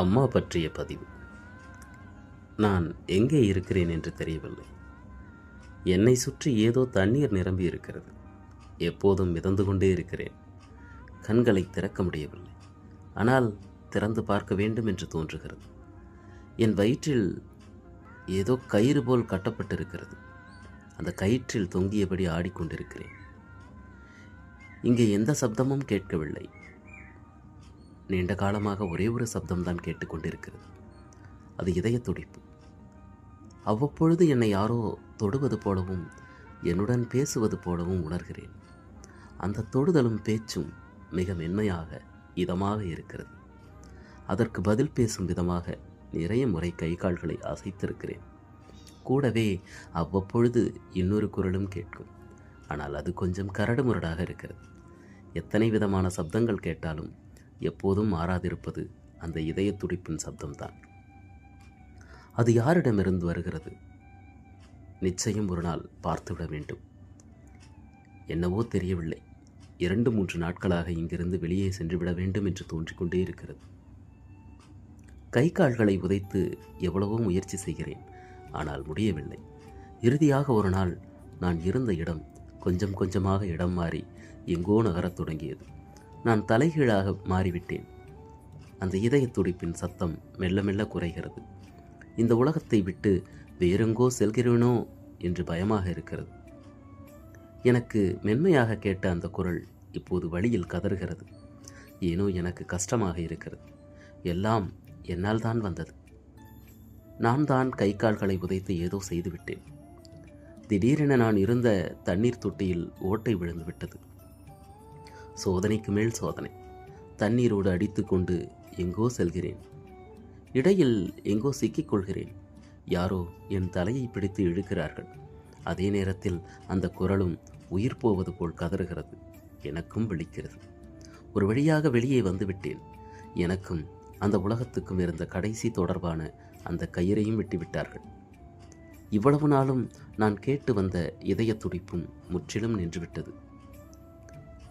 அம்மா பற்றிய பதிவு. நான் எங்கே இருக்கிறேன் என்று தெரியவில்லை. என்னை சுற்றி ஏதோ தண்ணீர் நிரம்பி இருக்கிறது. எப்போதும் மிதந்து கொண்டே இருக்கிறேன். கண்களை திறக்க முடியவில்லை. ஆனால் திறந்து பார்க்க வேண்டும் என்று தோன்றுகிறது. என் வயிற்றில் ஏதோ கயிறு போல் கட்டப்பட்டிருக்கிறது. அந்த கயிற்றில் தொங்கியபடி ஆடிக்கொண்டிருக்கிறேன். இங்கே எந்த சப்தமும் கேட்கவில்லை. நீண்ட காலமாக ஒரே ஒரு சப்தம்தான் கேட்டுக்கொண்டிருக்கிறது. அது இதய துடிப்பு. அவ்வப்பொழுது என்னை யாரோ தொடுவது போலவும் என்னுடன் பேசுவது போலவும் உணர்கிறேன். அந்த தொடுதலும் பேச்சும் மிக மென்மையாக இதமாக இருக்கிறது. அதற்கு பதில் பேசும் விதமாக நிறைய முறை கை கால்களை அசைத்திருக்கிறேன். கூடவே அவ்வப்பொழுது இன்னொரு குரலும் கேட்கும். ஆனால் அது கொஞ்சம் கரடுமுரடாக இருக்கிறது. எத்தனை விதமான சப்தங்கள் கேட்டாலும் எப்போதும் மாறாதிருப்பது அந்த இதய துடிப்பின் சப்தம்தான். அது யாரிடமிருந்து வருகிறது? நிச்சயம் ஒரு நாள் பார்த்துவிட வேண்டும். என்னவோ தெரியவில்லை. இரண்டு மூன்று நாட்களாக இங்கிருந்து வெளியே சென்றுவிட வேண்டும் என்று தோன்றிக்கொண்டே இருக்கிறது. கை கால்களை உதைத்து எவ்வளவோ முயற்சி செய்கிறேன். ஆனால் முடியவில்லை. இறுதியாக ஒரு நாள் நான் இருந்த இடம் கொஞ்சம் கொஞ்சமாக இடம் மாறி எங்கோ நகரத் தொடங்கியது. நான் தலைகீழாக மாறிவிட்டேன். அந்த இதய துடிப்பின் சத்தம் மெல்ல மெல்ல குறைகிறது. இந்த உலகத்தை விட்டு வேறெங்கோ செல்கிறேனோ என்று பயமாக இருக்கிறது. எனக்கு மென்மையாக கேட்ட அந்த குரல் இப்போது வழியில் கதறுகிறது. ஏனோ எனக்கு கஷ்டமாக இருக்கிறது. எல்லாம் என்னால் தான் வந்தது. நான் தான் கை கால்களை உதைத்து ஏதோ செய்துவிட்டேன். திடீரென நான் இருந்த தண்ணீர் தொட்டியில் ஓட்டை விழுந்து விட்டது சோதனைக்கு மேல் சோதனை. தண்ணீரோடு அடித்துக்கொண்டு எங்கோ செல்கிறேன். இடையில் எங்கோ சிக்கிக் கொள்கிறேன். யாரோ என் தலையை பிடித்து இழுக்கிறார்கள். அதே நேரத்தில் அந்த குரலும் உயிர் போவது போல் கதறுகிறது. எனக்கும் விழிக்கிறது. ஒரு வழியாக வெளியே வந்துவிட்டேன். எனக்கும் அந்த உலகத்துக்கும் இருந்த கடைசி தொடர்பான அந்த கயிறையும் விட்டுவிட்டார்கள். இவ்வளவு நாளும் நான் கேட்டு வந்த இதய துடிப்பும் முற்றிலும் நின்றுவிட்டது.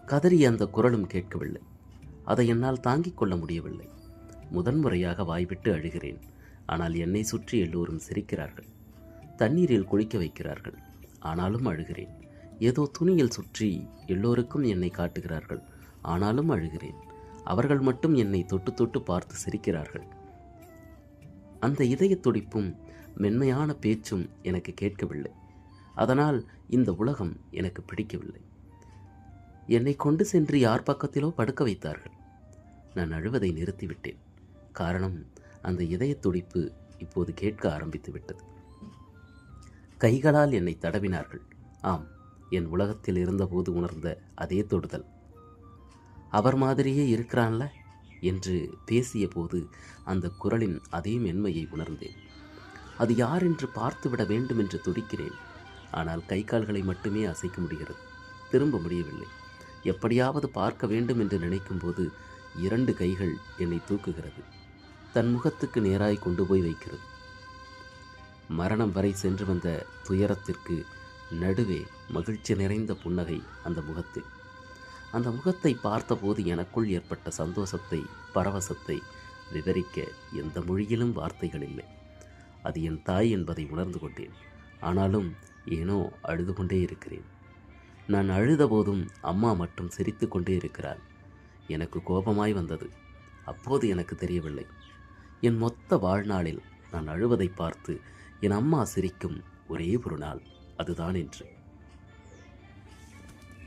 கதறி அந்த குரலும் கேட்கவில்லை. அதை என்னால் தாங்கிக் கொள்ள முடியவில்லை. முதன்முறையாக வாய்விட்டு அழுகிறேன். ஆனால் என்னை சுற்றி எல்லோரும் சிரிக்கிறார்கள். தண்ணீரில் குளிக்க வைக்கிறார்கள். ஆனாலும் அழுகிறேன். ஏதோ துணியில் சுற்றி எல்லோருக்கும் என்னை காட்டுகிறார்கள். ஆனாலும் அழுகிறேன். அவர்கள் மட்டும் என்னை தொட்டு தொட்டு பார்த்து சிரிக்கிறார்கள். அந்த இதய துடிப்பும் மென்மையான பேச்சும் எனக்கு கேட்கவில்லை. அதனால் இந்த உலகம் எனக்கு பிடிக்கவில்லை. என்னை கொண்டு சென்று யார் பக்கத்திலோ படுக்க வைத்தார்கள். நான் அழுவதை நிறுத்திவிட்டேன். காரணம் அந்த இதய துடிப்பு இப்போது கேட்க ஆரம்பித்து விட்டது. கைகளால் என்னை தடவினார்கள். ஆம் என் உலகத்தில் இருந்தபோது உணர்ந்த அதே தொடுதல். அவர் மாதிரியே இருக்கிறான்ல? என்று பேசிய போது அந்த குரலின் அதே மென்மையை உணர்ந்தேன். அது யார் என்று பார்த்துவிட வேண்டும் என்று துடிக்கிறேன். ஆனால் கை கால்களை மட்டுமே அசைக்க முடிகிறது. திரும்ப முடியவில்லை. எப்படியாவது பார்க்க வேண்டும் என்று நினைக்கும்போது இரண்டு கைகள் என்னை தூக்குகிறது. தன் முகத்துக்கு நேராய் கொண்டு போய் வைக்கிறது. மரணம் வரை சென்று வந்த துயரத்திற்கு நடுவே மகிழ்ச்சி நிறைந்த புன்னகை அந்த முகத்தில். அந்த முகத்தை பார்த்தபோது எனக்குள் ஏற்பட்ட சந்தோஷத்தை பரவசத்தை விவரிக்க எந்த மொழியிலும் வார்த்தைகள் இல்லை. அது என் தாய் என்பதை உணர்ந்து கொண்டேன். ஆனாலும் ஏனோ அழுது கொண்டே இருக்கிறேன். நான் அழுத போதும் அம்மா மட்டும் சிரித்து கொண்டே இருக்கிறாள் எனக்கு கோபமாய் வந்தது. அப்போது எனக்கு தெரியவில்லை. என் மொத்த வாழ்நாளில் நான் அழுவதை பார்த்து என் அம்மா சிரிக்கும் ஒரே ஒரு நாள் அதுதான் என்று.